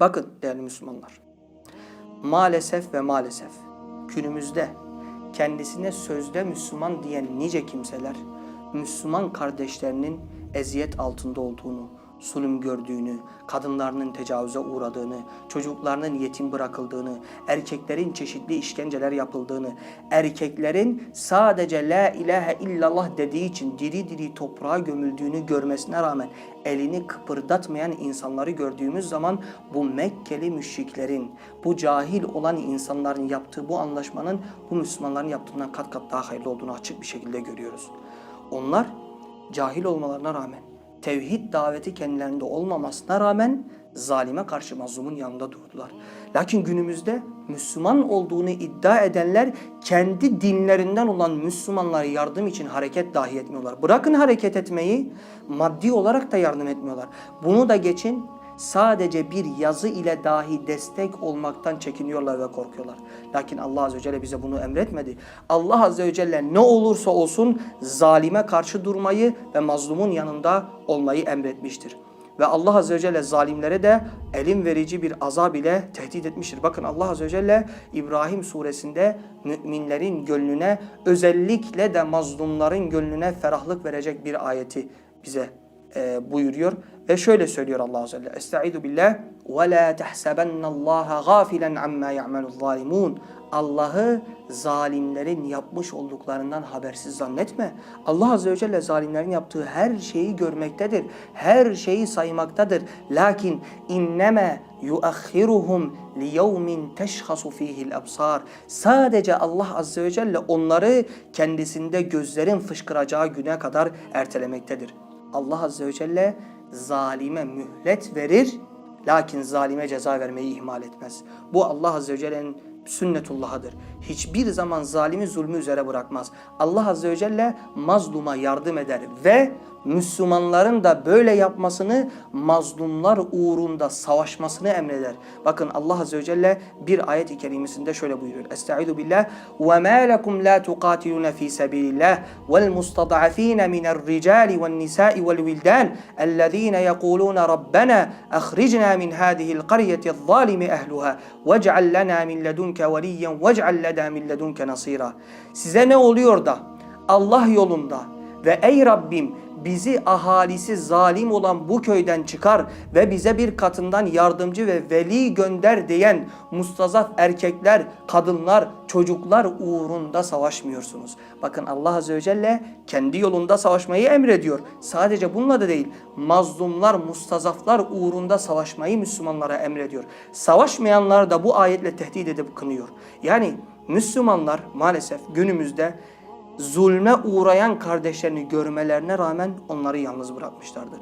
Bakın değerli Müslümanlar. Maalesef ve maalesef günümüzde kendisine sözde Müslüman diyen nice kimseler Müslüman kardeşlerinin eziyet altında olduğunu, zulüm gördüğünü, kadınlarının tecavüze uğradığını, çocuklarının yetim bırakıldığını, erkeklerin çeşitli işkenceler yapıldığını, erkeklerin sadece la ilahe illallah dediği için diri diri toprağa gömüldüğünü görmesine rağmen elini kıpırdatmayan insanları gördüğümüz zaman bu Mekkeli müşriklerin, bu cahil olan insanların yaptığı bu anlaşmanın bu Müslümanların yaptığından kat kat daha hayırlı olduğunu açık bir şekilde görüyoruz. Onlar cahil olmalarına rağmen, tevhid daveti kendilerinde olmamasına rağmen zalime karşı mazlumun yanında durdular. Lakin günümüzde Müslüman olduğunu iddia edenler kendi dinlerinden olan Müslümanlara yardım için hareket dahi etmiyorlar. Bırakın hareket etmeyi, maddi olarak da yardım etmiyorlar. Bunu da geçin, sadece bir yazı ile dahi destek olmaktan çekiniyorlar ve korkuyorlar. Lakin Allah Azze ve Celle bize bunu emretmedi. Allah Azze ve Celle ne olursa olsun zalime karşı durmayı ve mazlumun yanında olmayı emretmiştir. Ve Allah Azze ve Celle zalimlere de elim verici bir azab ile tehdit etmiştir. Bakın Allah Azze ve Celle İbrahim suresinde müminlerin gönlüne özellikle de mazlumların gönlüne ferahlık verecek bir ayeti bize e, buyuruyor. Ve şöyle söylüyor Allah Azze ve Celle. Estaizu billah ve la tahsabannallaha gafilen amma ya'maluz zalimun. Allah'ı zalimlerin yapmış olduklarından habersiz zannetme. Allah Azze ve Celle zalimlerin yaptığı her şeyi görmektedir. Her şeyi saymaktadır. Lakin inneme yuakhiruhum li yevmin teşhasu fihi'l absar. Sadece Allah Azze ve Celle onları kendisinde gözlerin fışkıracağı güne kadar ertelemektedir. Allah Azze ve Celle zalime mühlet verir lakin zalime ceza vermeyi ihmal etmez. Bu Allah Azze ve Celle'nin sünnetullahıdır. Hiçbir zaman zalimi zulmü üzere bırakmaz. Allah Azze ve Celle mazluma yardım eder ve Müslümanların da böyle yapmasını, mazlumlar uğrunda savaşmasını emreder. Bakın Allah Azze ve Celle bir ayet-i kerimesinde şöyle buyuruyor. Estaizu billah. وَمَا لَكُمْ لَا تُقَاتِلُونَ ف۪ي سَب۪يلِ اللّٰهِ وَالْمُسْتَضْعَف۪ينَ مِنَ الرِّجَالِ وَالنِّسَاءِ وَالْوِلْدَانِ الَّذ۪ينَ يَقُولُونَ رَبَّنَا أَخْرِجْنَا مِنْ هَذِهِ الْقَرْيَةِ الظَّالِمِ أَهْلُهَا وَاجْعَلْ لَنَا مِنْ لَدُنْكَ وَلِيًّا وَاجْعَلْ لَنَا مِنْ لَدُنْكَ نَصِيرًا Size ne oluyor da Allah yolunda ve ey Rabbim bizi ahalisi zalim olan bu köyden çıkar ve bize bir katından yardımcı ve veli gönder diyen mustazaf erkekler, kadınlar, çocuklar uğrunda savaşmıyorsunuz. Bakın Allah Azze ve Celle kendi yolunda savaşmayı emrediyor. Sadece bununla da değil, mazlumlar, mustazaflar uğrunda savaşmayı Müslümanlara emrediyor. Savaşmayanlar da bu ayetle tehdit edip kınıyor. Yani Müslümanlar maalesef günümüzde zulme uğrayan kardeşlerini görmelerine rağmen onları yalnız bırakmışlardır.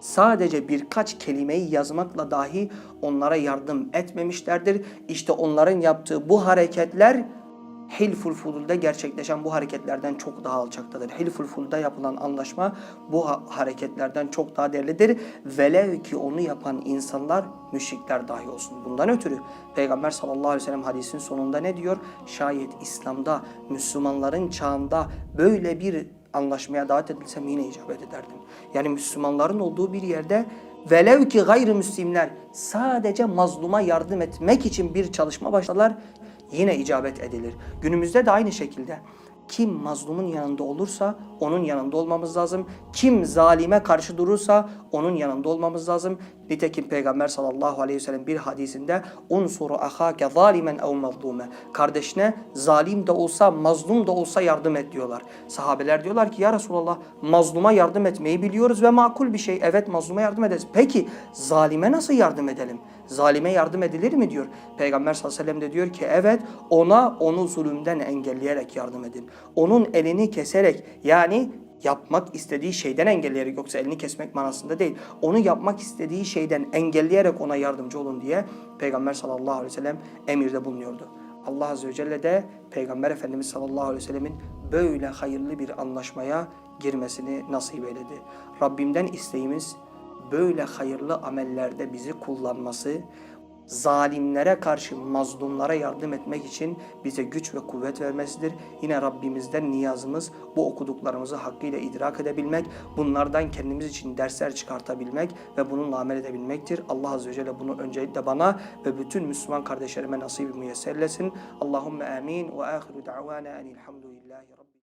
Sadece birkaç kelimeyi yazmakla dahi onlara yardım etmemişlerdir. İşte onların yaptığı bu hareketler Hilful Fudul'da gerçekleşen bu hareketlerden çok daha alçaktadır. Hilful Fudul'da yapılan anlaşma bu ha- hareketlerden çok daha değerlidir. Velev ki onu yapan insanlar müşrikler dahi olsun. Bundan ötürü Peygamber sallallahu aleyhi ve sellem hadisin sonunda ne diyor? Şayet İslam'da, Müslümanların çağında böyle bir anlaşmaya davet edilsem yine icabet ederdim. Yani Müslümanların olduğu bir yerde velev ki gayrimüslimler sadece mazluma yardım etmek için bir çalışma başlarlar yine icabet edilir. Günümüzde de aynı şekilde kim mazlumun yanında olursa onun yanında olmamız lazım. Kim zalime karşı durursa onun yanında olmamız lazım. Nitekim Peygamber sallallahu aleyhi ve sellem bir hadisinde unsuru ahake zalimen ev mazlume. Kardeşine zalim de olsa mazlum da olsa yardım et diyorlar. Sahabeler diyorlar ki ya Resulallah mazluma yardım etmeyi biliyoruz ve makul bir şey. Evet mazluma yardım ederiz. Peki zalime nasıl yardım edelim? Zalime yardım edilir mi diyor. Peygamber sallallahu aleyhi ve sellem de diyor ki evet ona onu zulümden engelleyerek yardım edin. Onun elini keserek yani yapmak istediği şeyden engelleyerek yoksa elini kesmek manasında değil. Onu yapmak istediği şeyden engelleyerek ona yardımcı olun diye Peygamber sallallahu aleyhi ve sellem emirde bulunuyordu. Allah azze ve celle de Peygamber Efendimiz sallallahu aleyhi ve sellemin böyle hayırlı bir anlaşmaya girmesini nasip eyledi. Rabbimden isteğimiz böyle hayırlı amellerde bizi kullanması, zalimlere karşı mazlumlara yardım etmek için bize güç ve kuvvet vermesidir. Yine Rabbimizden niyazımız bu okuduklarımızı hakkıyla idrak edebilmek, bunlardan kendimiz için dersler çıkartabilmek ve bununla amel edebilmektir. Allah Azze ve Celle bunu öncelikle bana ve bütün Müslüman kardeşlerime nasip müyesserlesin. Allahümme amin ve ahiru da'vana enilhamdülillahi rabbil